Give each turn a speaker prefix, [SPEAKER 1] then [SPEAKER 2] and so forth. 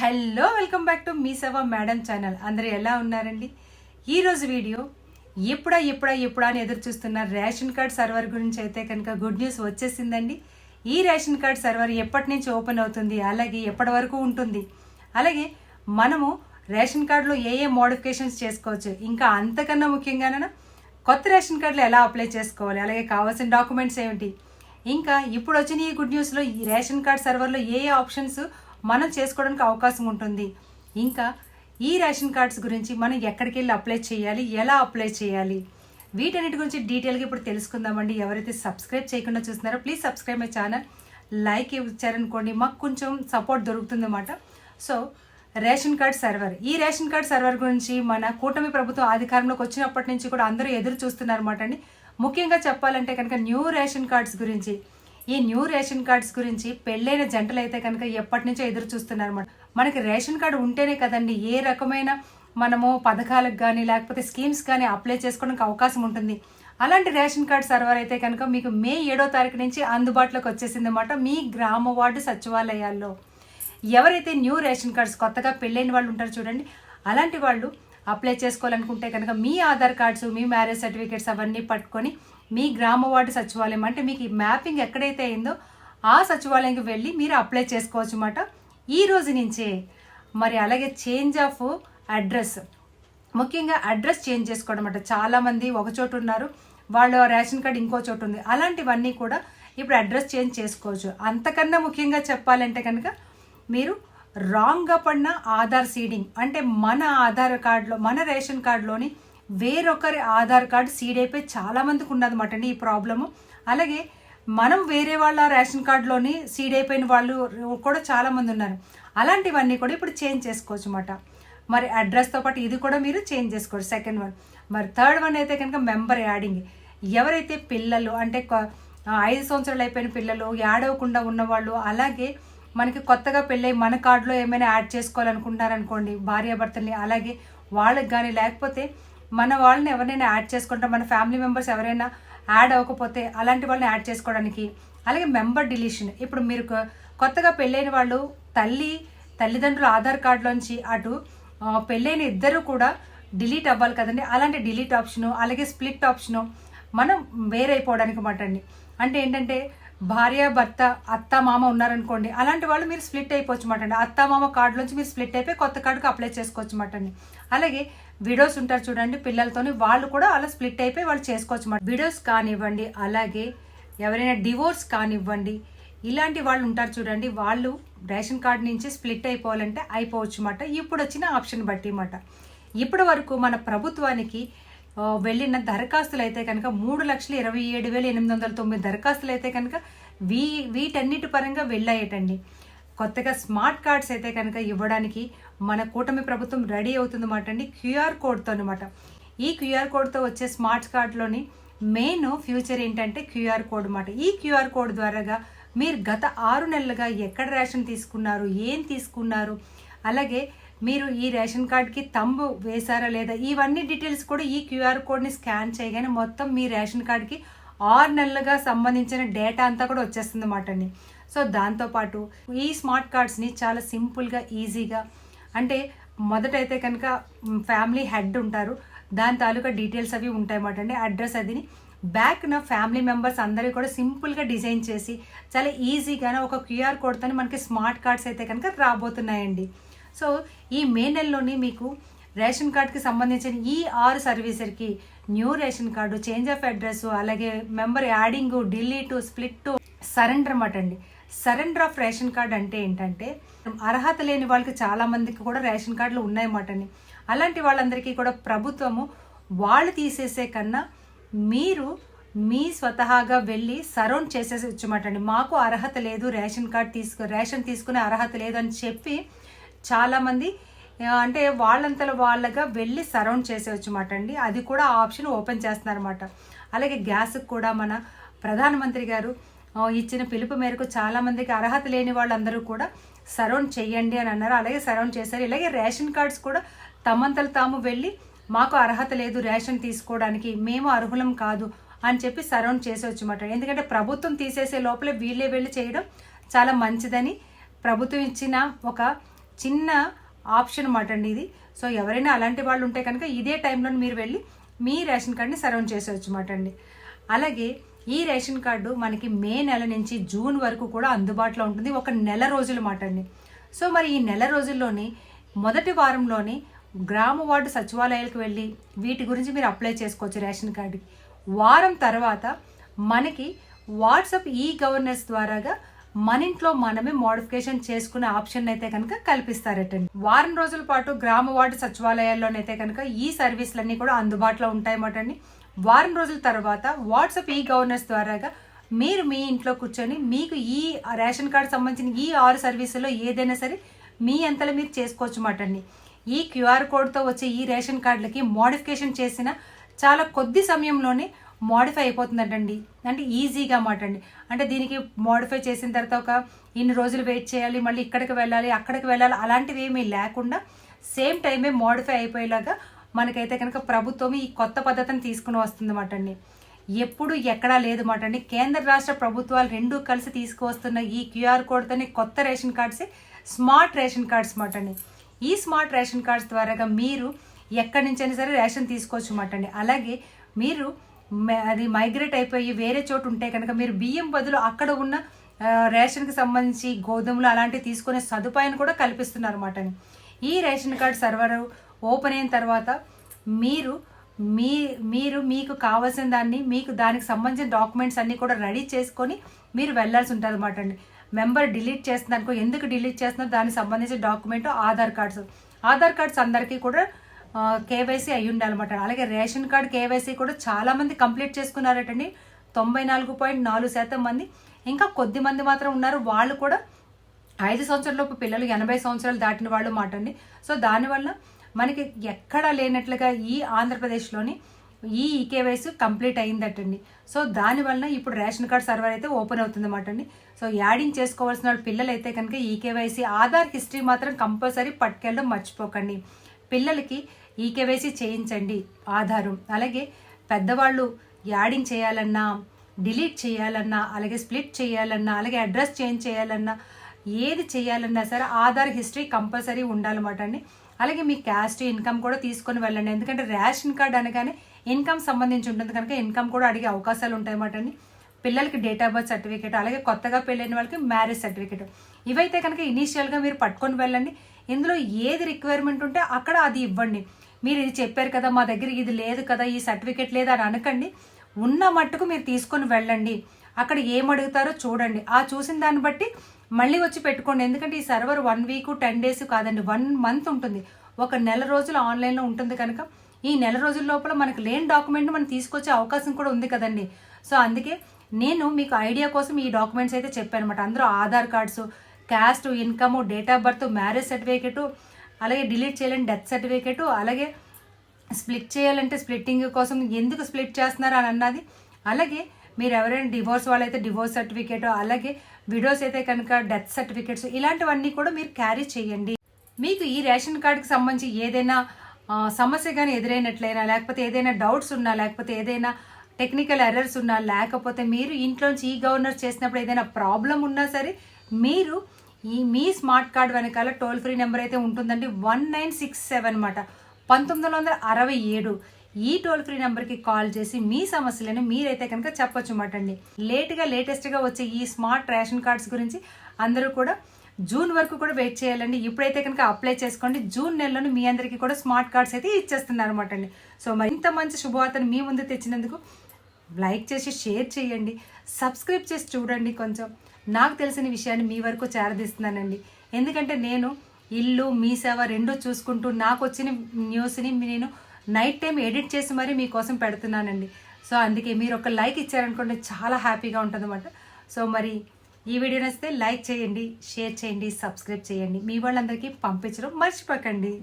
[SPEAKER 1] hello welcome back to మీ సేవ madam channel అందరూ ఎలా ఉన్నారండి ఈరోజు వీడియో ఎప్పుడా ఎప్పుడా ఎప్పుడా అని ఎదురు చూస్తున్న రేషన్ కార్డ్ సర్వర్ గురించి అయితే కనుక గుడ్ న్యూస్ వచ్చేసిందండి ఈ రేషన్ కార్డ్ సర్వర్ ఎప్పటి నుంచి ఓపెన్ అవుతుంది అలాగే ఎప్పటి వరకు ఉంటుంది అలాగే మనము రేషన్ కార్డులో ఏ ఏ మోడిఫికేషన్స్ చేసుకోవచ్చు ఇంకా అంతకన్నా ముఖ్యంగానైనా కొత్త రేషన్ కార్డులు ఎలా అప్లై చేసుకోవాలి అలాగే కావాల్సిన డాక్యుమెంట్స్ ఏమిటి ఇంకా ఇప్పుడు వచ్చిన ఈ గుడ్ న్యూస్లో ఈ రేషన్ కార్డ్ సర్వర్లో ఏ ఏ ఆప్షన్స్ మనం చేసుకోవడానికి అవకాశం ఉంటుంది ఇంకా ఈ రేషన్ కార్డ్స్ గురించి మనం ఎక్కడికి వెళ్ళి అప్లై చేయాలి ఎలా అప్లై చేయాలి వీటన్నిటి గురించి డీటెయిల్గా ఇప్పుడు తెలుసుకుందామండి ఎవరైతే సబ్స్క్రైబ్ చేయకుండా చూస్తున్నారో please subscribe my channel like ఇచ్చారనుకోండి మాకు కొంచెం సపోర్ట్ దొరుకుతుందన్నమాట సో రేషన్ కార్డ్ సర్వర్ ఈ రేషన్ కార్డ్ సర్వర్ గురించి మన కూటమి ప్రభుత్వం అధికారంలోకి వచ్చినప్పటి నుంచి కూడా అందరూ ఎదురు చూస్తున్నారన్నమాట అండి ముఖ్యంగా చెప్పాలంటే కనుక న్యూ రేషన్ కార్డ్స్ గురించి ఈ న్యూ రేషన్ కార్డ్స్ గురించి పెళ్ళైన జంటలు అయితే కనుక ఎప్పటి నుంచో ఎదురు చూస్తున్నారన్నమాట మనకి రేషన్ కార్డు ఉంటేనే కదండి ఏ రకమైన మనము పథకాలకు కానీ లేకపోతే స్కీమ్స్ కానీ అప్లై చేసుకోవడానికి అవకాశం ఉంటుంది అలాంటి రేషన్ కార్డ్ సర్వర్ అయితే కనుక మీకు మే ఏడో తారీఖు నుంచి అందుబాటులోకి వచ్చేసింది అనమాట మీ గ్రామ వార్డు సచివాలయాల్లో ఎవరైతే న్యూ రేషన్ కార్డ్స్ కొత్తగా పెళ్ళైన వాళ్ళు ఉంటారు చూడండి అలాంటి వాళ్ళు అప్లై చేసుకోవాలనుకుంటే కనుక మీ ఆధార్ కార్డ్స్ మీ మ్యారేజ్ సర్టిఫికేట్స్ అవన్నీ పట్టుకొని మీ గ్రామ వార్డు సచివాలయం అంటే మీకు ఈ మ్యాపింగ్ ఎక్కడైతే అయిందో ఆ సచివాలయంకి వెళ్ళి మీరు అప్లై చేసుకోవచ్చు అన్నమాట ఈ రోజు నుంచే మరి అలాగే చేంజ్ ఆఫ్ అడ్రస్ ముఖ్యంగా అడ్రస్ చేంజ్ చేసుకోవడం అనమాట చాలామంది ఒక చోటు ఉన్నారు వాళ్ళ రేషన్ కార్డు ఇంకో చోటు ఉంది అలాంటివన్నీ కూడా ఇప్పుడు అడ్రస్ చేంజ్ చేసుకోవచ్చు అంతకన్నా ముఖ్యంగా చెప్పాలంటే కనుక మీరు రాంగ్గా పడిన ఆధార్ సీడింగ్ అంటే మన ఆధార్ కార్డులో మన రేషన్ కార్డులోని వేరొకరి ఆధార్ కార్డు అయిపోయి చాలామందికి ఉన్నది అండి ఈ ప్రాబ్లము అలాగే మనం వేరే వాళ్ళ రేషన్ కార్డులోని సీడ్ అయిపోయిన వాళ్ళు కూడా చాలామంది ఉన్నారు అలాంటివన్నీ కూడా ఇప్పుడు చేంజ్ చేసుకోవచ్చు అన్నమాట మరి అడ్రస్తో పాటు ఇది కూడా మీరు చేంజ్ చేసుకోవచ్చు సెకండ్ వన్ మరి థర్డ్ వన్ అయితే కనుక మెంబర్ యాడింగ్ ఎవరైతే పిల్లలు అంటే ఐదు సంవత్సరాలు అయిపోయిన పిల్లలు అవ్వకుండా ఉన్నవాళ్ళు అలాగే మనకి కొత్తగా పెళ్ళై మన కార్డులో ఏమైనా యాడ్ చేసుకోవాలనుకుంటున్నారనుకోండి భార్యాభర్తల్ని అలాగే వాళ్ళకి కానీ లేకపోతే మన వాళ్ళని ఎవరైనా యాడ్ చేసుకుంటాం మన ఫ్యామిలీ మెంబర్స్ ఎవరైనా యాడ్ అవ్వకపోతే అలాంటి వాళ్ళని యాడ్ చేసుకోవడానికి అలాగే మెంబర్ డిలీషన్ ఇప్పుడు మీరు కొత్తగా పెళ్ళైన వాళ్ళు తల్లి తల్లిదండ్రుల ఆధార్ కార్డులోంచి అటు పెళ్ళైన ఇద్దరు కూడా డిలీట్ అవ్వాలి కదండి అలాంటి డిలీట్ ఆప్షను అలాగే స్ప్లిట్ ఆప్షను మనం వేరైపోవడానికి మాట అండి అంటే ఏంటంటే భార్య భర్త అత్త మామ ఉన్నారనుకోండి అలాంటి వాళ్ళు మీరు స్ప్లిట్ అయిపోవచ్చు మాటండి అత్త మామ నుంచి మీరు స్ప్లిట్ అయిపోయి కొత్త కార్డుకి అప్లై చేసుకోవచ్చు మాటండి అలాగే విడోస్ ఉంటారు చూడండి పిల్లలతోని వాళ్ళు కూడా అలా స్ప్లిట్ అయిపోయి వాళ్ళు చేసుకోవచ్చు మాట విడోస్ కానివ్వండి అలాగే ఎవరైనా డివోర్స్ కానివ్వండి ఇలాంటి వాళ్ళు ఉంటారు చూడండి వాళ్ళు రేషన్ కార్డు నుంచి స్ప్లిట్ అయిపోవాలంటే అయిపోవచ్చు మాట ఇప్పుడు వచ్చిన ఆప్షన్ బట్టి మాట ఇప్పటి వరకు మన ప్రభుత్వానికి వెళ్ళిన దరఖాస్తులు అయితే కనుక మూడు లక్షల ఇరవై ఏడు వేల ఎనిమిది వందల తొమ్మిది దరఖాస్తులు అయితే కనుక వీ వీటన్నిటి పరంగా వెళ్ళాయటండి కొత్తగా స్మార్ట్ కార్డ్స్ అయితే కనుక ఇవ్వడానికి మన కూటమి ప్రభుత్వం రెడీ అవుతుందన్నమాట అండి క్యూఆర్ కోడ్తో అనమాట ఈ క్యూఆర్ కోడ్తో వచ్చే స్మార్ట్ కార్డ్లోని మెయిన్ ఫ్యూచర్ ఏంటంటే క్యూఆర్ కోడ్ అనమాట ఈ క్యూఆర్ కోడ్ ద్వారాగా మీరు గత ఆరు నెలలుగా ఎక్కడ రేషన్ తీసుకున్నారు ఏం తీసుకున్నారు అలాగే మీరు ఈ రేషన్ కార్డ్కి తంబు వేశారా లేదా ఇవన్నీ డీటెయిల్స్ కూడా ఈ క్యూఆర్ కోడ్ని స్కాన్ చేయగానే మొత్తం మీ రేషన్ కార్డ్కి ఆరు నెలలుగా సంబంధించిన డేటా అంతా కూడా వచ్చేస్తుంది అన్నమాట అండి సో దాంతోపాటు ఈ స్మార్ట్ కార్డ్స్ని చాలా సింపుల్గా ఈజీగా అంటే మొదటైతే కనుక ఫ్యామిలీ హెడ్ ఉంటారు దాని తాలూకా డీటెయిల్స్ అవి ఉంటాయన్నమాట అండి అడ్రస్ అదిని బ్యాక్ నా ఫ్యామిలీ మెంబర్స్ అందరూ కూడా సింపుల్గా డిజైన్ చేసి చాలా ఈజీగానే ఒక క్యూఆర్ కోడ్తో మనకి స్మార్ట్ కార్డ్స్ అయితే కనుక రాబోతున్నాయండి సో ఈ మే నెలలోని మీకు రేషన్ కార్డుకి సంబంధించిన ఈ ఆరు సర్వీసర్కి new ration card change of address అలాగే member adding delete split surrender అన్నమాట అండి సరెండర్ ఆఫ్ రేషన్ కార్డు అంటే ఏంటంటే అర్హత లేని వాళ్ళకి చాలామందికి కూడా రేషన్ కార్డులు ఉన్నాయన్నమాట అండి అలాంటి వాళ్ళందరికీ కూడా ప్రభుత్వము వాళ్ళు తీసేసే కన్నా మీరు మీ స్వతహాగా వెళ్ళి సరౌండ్ చేసేసి వచ్చమాట అండి మాకు అర్హత లేదు రేషన్ కార్డు తీసుకు రేషన్ తీసుకునే అర్హత లేదు అని చెప్పి చాలామంది అంటే వాళ్ళంతలో వాళ్ళగా వెళ్ళి సరౌండ్ చేసేవచ్చు మాట అండి అది కూడా ఆప్షన్ ఓపెన్ చేస్తున్నారన్నమాట అలాగే గ్యాస్కి కూడా మన ప్రధానమంత్రి గారు ఇచ్చిన పిలుపు మేరకు చాలామందికి అర్హత లేని వాళ్ళందరూ కూడా సరౌండ్ చేయండి అని అన్నారు అలాగే సరౌండ్ చేశారు ఇలాగే రేషన్ కార్డ్స్ కూడా తమంతలు తాము వెళ్ళి మాకు అర్హత లేదు రేషన్ తీసుకోవడానికి మేము అర్హులం కాదు అని చెప్పి సరౌండ్ చేసేవచ్చు అనమాట ఎందుకంటే ప్రభుత్వం తీసేసే లోపలే వీళ్ళే వెళ్ళి చేయడం చాలా మంచిదని ప్రభుత్వం ఇచ్చిన ఒక చిన్న ఆప్షన్ అనమాట అండి ఇది సో ఎవరైనా అలాంటి వాళ్ళు ఉంటే కనుక ఇదే టైంలో మీరు వెళ్ళి మీ రేషన్ కార్డ్ని సరౌండ్ చేసేవచ్చు అన్నమాట అండి అలాగే ఈ రేషన్ కార్డు మనకి మే నెల నుంచి జూన్ వరకు కూడా అందుబాటులో ఉంటుంది ఒక నెల రోజులు మాట అండి సో మరి ఈ నెల రోజుల్లోని మొదటి వారంలోని గ్రామ వార్డు సచివాలయాలకు వెళ్ళి వీటి గురించి మీరు అప్లై చేసుకోవచ్చు రేషన్ కార్డుకి వారం తర్వాత మనకి వాట్సాప్ ఈ గవర్నెన్స్ ద్వారాగా మన ఇంట్లో మనమే మోడిఫికేషన్ చేసుకునే ఆప్షన్ అయితే కనుక కల్పిస్తారటండి వారం రోజుల పాటు గ్రామ వార్డు సచివాలయాల్లోనైతే కనుక ఈ సర్వీసులన్నీ కూడా అందుబాటులో ఉంటాయన్నమాటండి వారం రోజుల తర్వాత వాట్సాప్ ఈ గవర్నర్స్ ద్వారాగా మీరు మీ ఇంట్లో కూర్చొని మీకు ఈ రేషన్ కార్డు సంబంధించిన ఈ ఆరు సర్వీసుల్లో ఏదైనా సరే మీ అంతలో మీరు చేసుకోవచ్చు మాటండి ఈ క్యూఆర్ కోడ్తో వచ్చే ఈ రేషన్ కార్డులకి మోడిఫికేషన్ చేసిన చాలా కొద్ది సమయంలోనే మోడిఫై అయిపోతుందంటండి అంటే ఈజీగా మాట అండి అంటే దీనికి మోడిఫై చేసిన తర్వాత ఒక ఇన్ని రోజులు వెయిట్ చేయాలి మళ్ళీ ఇక్కడికి వెళ్ళాలి అక్కడికి వెళ్ళాలి అలాంటివి ఏమీ లేకుండా సేమ్ టైమే మోడిఫై అయిపోయేలాగా మనకైతే కనుక ప్రభుత్వం ఈ కొత్త పద్ధతిని తీసుకుని వస్తుంది మాట అండి ఎప్పుడు ఎక్కడా లేదు మాట అండి కేంద్ర రాష్ట్ర ప్రభుత్వాలు రెండూ కలిసి తీసుకువస్తున్న ఈ క్యూఆర్ కోడ్తోని కొత్త ration cards smart ration cards మాట అండి ఈ స్మార్ట్ రేషన్ కార్డ్స్ ద్వారాగా మీరు ఎక్కడి నుంచైనా సరే రేషన్ తీసుకోవచ్చు మాట అండి అలాగే మీరు అది మైగ్రేట్ అయిపోయి వేరే చోటు ఉంటే కనుక మీరు బియ్యం బదులు అక్కడ ఉన్న రేషన్కి సంబంధించి గోధుమలు అలాంటివి తీసుకునే సదుపాయం కూడా కల్పిస్తున్నారు అనమాట ఈ రేషన్ కార్డ్ సర్వర్ ఓపెన్ అయిన తర్వాత మీరు మీ మీరు మీకు కావాల్సిన దాన్ని మీకు దానికి సంబంధించిన డాక్యుమెంట్స్ అన్నీ కూడా రెడీ చేసుకొని మీరు వెళ్ళాల్సి ఉంటుంది అనమాట అండి మెంబర్ డిలీట్ చేస్తున్నారనుకో ఎందుకు డిలీట్ చేస్తున్నారు దానికి సంబంధించిన document Aadhaar cards Aadhaar cards అందరికీ కూడా కేవైసీ అయి ఉండాలన్నమాట అలాగే రేషన్ కార్డ్ కేవైసీ కూడా చాలామంది కంప్లీట్ చేసుకున్నారటండి తొంభై నాలుగు పాయింట్ నాలుగు శాతం మంది ఇంకా కొద్ది మంది మాత్రం ఉన్నారు వాళ్ళు కూడా ఐదు సంవత్సరాలలోపు పిల్లలు ఎనభై సంవత్సరాలు దాటిన వాళ్ళు మాటండి సో దానివల్ల మనకి ఎక్కడా లేనట్లుగా ఈ ఆంధ్రప్రదేశ్లోని ఈ ఈకేవైసీ కంప్లీట్ అయిందటండి సో దానివల్ల ఇప్పుడు రేషన్ కార్డ్ సర్వర్ అయితే ఓపెన్ అవుతుందన్నమాట అండి సో యాడింగ్ చేసుకోవాల్సిన వాళ్ళు పిల్లలు అయితే కనుక ఈకేవైసీ ఆధార్ హిస్టరీ మాత్రం కంపల్సరీ పట్టుకెళ్ళడం మర్చిపోకండి పిల్లలకి ఈ కేవైసీ చేయించండి ఆధారం అలాగే పెద్దవాళ్ళు యాడింగ్ చేయాలన్నా డిలీట్ చేయాలన్నా అలాగే స్ప్లిట్ చేయాలన్నా అలాగే అడ్రస్ చేంజ్ చేయాలన్నా ఏది చేయాలన్నా సరే ఆధార్ హిస్టరీ కంపల్సరీ ఉండాలన్నమాట అండి అలాగే మీ క్యాస్ట్ ఇన్కమ్ కూడా తీసుకొని వెళ్ళండి ఎందుకంటే రేషన్ కార్డ్ అనగానే ఇన్కమ్ సంబంధించి ఉంటుంది కనుక ఇన్కమ్ కూడా అడిగే అవకాశాలు ఉంటాయన్నమాట అండి పిల్లలకి డేట్ ఆఫ్ బర్త్ సర్టిఫికేట్ అలాగే కొత్తగా పెళ్ళైన వాళ్ళకి మ్యారేజ్ సర్టిఫికేట్ ఇవైతే కనుక ఇనీషియల్గా మీరు పట్టుకొని వెళ్ళండి ఇందులో ఏది రిక్వైర్మెంట్ ఉంటే అక్కడ అది ఇవ్వండి మీరు ఇది చెప్పారు కదా మా దగ్గర ఇది లేదు కదా ఈ సర్టిఫికేట్ లేదా అని అనకండి ఉన్న మట్టుకు మీరు తీసుకొని వెళ్ళండి అక్కడ ఏం అడుగుతారో చూడండి ఆ చూసిన దాన్ని బట్టి మళ్ళీ వచ్చి పెట్టుకోండి ఎందుకంటే ఈ server one week ten days కాదండి వన్ మంత్ ఉంటుంది ఒక నెల రోజులు ఆన్లైన్లో ఉంటుంది కనుక ఈ నెల రోజుల లోపల మనకు లేని డాక్యుమెంట్ మనం తీసుకొచ్చే అవకాశం కూడా ఉంది కదండి సో అందుకే నేను మీకు ఐడియా కోసం ఈ డాక్యుమెంట్స్ అయితే చెప్పాను అనమాట అందరూ Aadhaar cards caste income date of birth marriage certificate అలాగే డిలీట్ చేయాలని డెత్ సర్టిఫికేటు అలాగే స్ప్లిట్ చేయాలంటే స్ప్లిట్టింగ్ కోసం ఎందుకు స్ప్లిట్ చేస్తున్నారు అని అన్నది అలాగే మీరు ఎవరైనా డివోర్స్ వాళ్ళైతే డివోర్స్ సర్టిఫికేట్ అలాగే విడోస్ అయితే కనుక డెత్ సర్టిఫికేట్స్ ఇలాంటివన్నీ కూడా మీరు క్యారీ చేయండి మీకు ఈ రేషన్ కార్డుకి సంబంధించి ఏదైనా సమస్య కానీ ఎదురైనట్లయినా లేకపోతే ఏదైనా డౌట్స్ ఉన్నా లేకపోతే ఏదైనా టెక్నికల్ ఎర్రర్స్ ఉన్నా లేకపోతే మీరు ఇంట్లోంచి ఈ గవర్నర్ చేసినప్పుడు ఏదైనా ప్రాబ్లం ఉన్నా సరే మీరు ఈ మీ స్మార్ట్ కార్డ్ వెనకాల టోల్ ఫ్రీ నెంబర్ అయితే ఉంటుందండి వన్ నైన్ సిక్స్ సెవెన్ అనమాట పంతొమ్మిది వందల అరవై ఏడు ఈ టోల్ ఫ్రీ నెంబర్కి కాల్ చేసి మీ సమస్యలను మీరైతే కనుక చెప్పొచ్చు అనమాట అండి లేట్గా లేటెస్ట్గా వచ్చే ఈ స్మార్ట్ రేషన్ కార్డ్స్ గురించి అందరూ కూడా జూన్ వరకు కూడా వెయిట్ చేయాలండి ఇప్పుడైతే కనుక అప్లై చేసుకోండి జూన్ నెలలోనే మీ అందరికీ కూడా స్మార్ట్ కార్డ్స్ అయితే ఇచ్చేస్తున్నారు అనమాట అండి సో మరి ఇంత మంచి శుభవార్తను మీ ముందు తెచ్చినందుకు లైక్ చేసి షేర్ చేయండి సబ్స్క్రైబ్ చేసి చూడండి కొంచెం నాకు తెలిసిన విషయాన్ని మీ వరకు చేరదీస్తున్నానండి ఎందుకంటే నేను ఇల్లు మీ సేవ రెండో చూసుకుంటూ నాకు వచ్చిన న్యూస్ని నేను నైట్ టైం ఎడిట్ చేసి మరీ మీకోసం పెడుతున్నానండి సో అందుకే మీరు ఒక లైక్ ఇచ్చారనుకోండి చాలా హ్యాపీగా ఉంటుందన్నమాట సో మరి ఈ వీడియో నచ్చితే లైక్ చేయండి షేర్ చేయండి సబ్స్క్రైబ్ చేయండి మీ వాళ్ళందరికీ పంపించడం మర్చిపోకండి